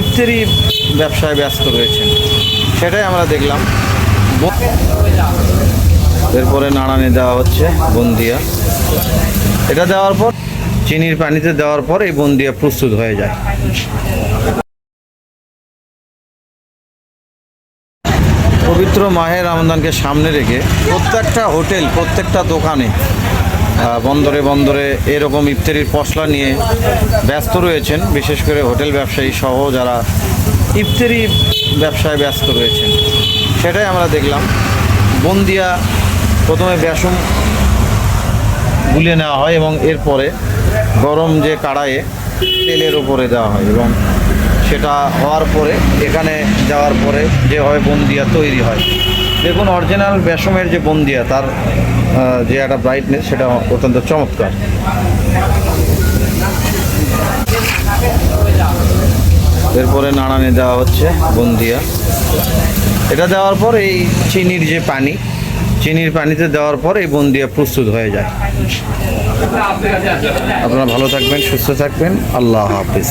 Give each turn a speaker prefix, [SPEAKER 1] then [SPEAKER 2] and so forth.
[SPEAKER 1] ইফতারি ব্যবসায় ব্যস্ত রয়েছেন। সেটাই আমরা দেখলাম। এরপরে নাড়ানি দেওয়া হচ্ছে বন্দিয়া। এটা দেওয়ার পর, চিনির পানিতে দেওয়ার পর এই বন্দিয়া প্রস্তুত হয়ে যায়। পবিত্র মাহের রমজানকে সামনে রেখে প্রত্যেকটা হোটেল, প্রত্যেকটা দোকানে বন্দরে বন্দরে এরকম ইফতারির পশলা নিয়ে ব্যস্ত রয়েছেন। বিশেষ করে হোটেল ব্যবসায়ী সহ যারা ইফতারি ব্যবসায় ব্যস্ত রয়েছেন। সেটাই আমরা দেখলাম। বন্দিয়া প্রথমে বেসম গুলিয়ে নেওয়া হয় এবং এরপরে গরম যে কাড়াইয়ে তেলের উপরে দেওয়া হয় এবং সেটা হওয়ার পরে, এখানে যাওয়ার পরে যে হয় বন্দিয়া তৈরি হয়। দেখুন অরিজিনাল বেসমের যে বন্দিয়া, তার যে একটা ব্রাইটনেস সেটা অত্যন্ত চমৎকার। এরপরে নাড়ানি দেওয়া হচ্ছে বন্দিয়া এটা দেওয়ার পর এই চিনির যে পানি, চিনির পানিতে দেওয়ার পর এই বন্দিয়া প্রস্তুত হয়ে যায়। আপনারা ভালো থাকবেন, সুস্থ থাকবেন। আল্লাহ হাফিজ।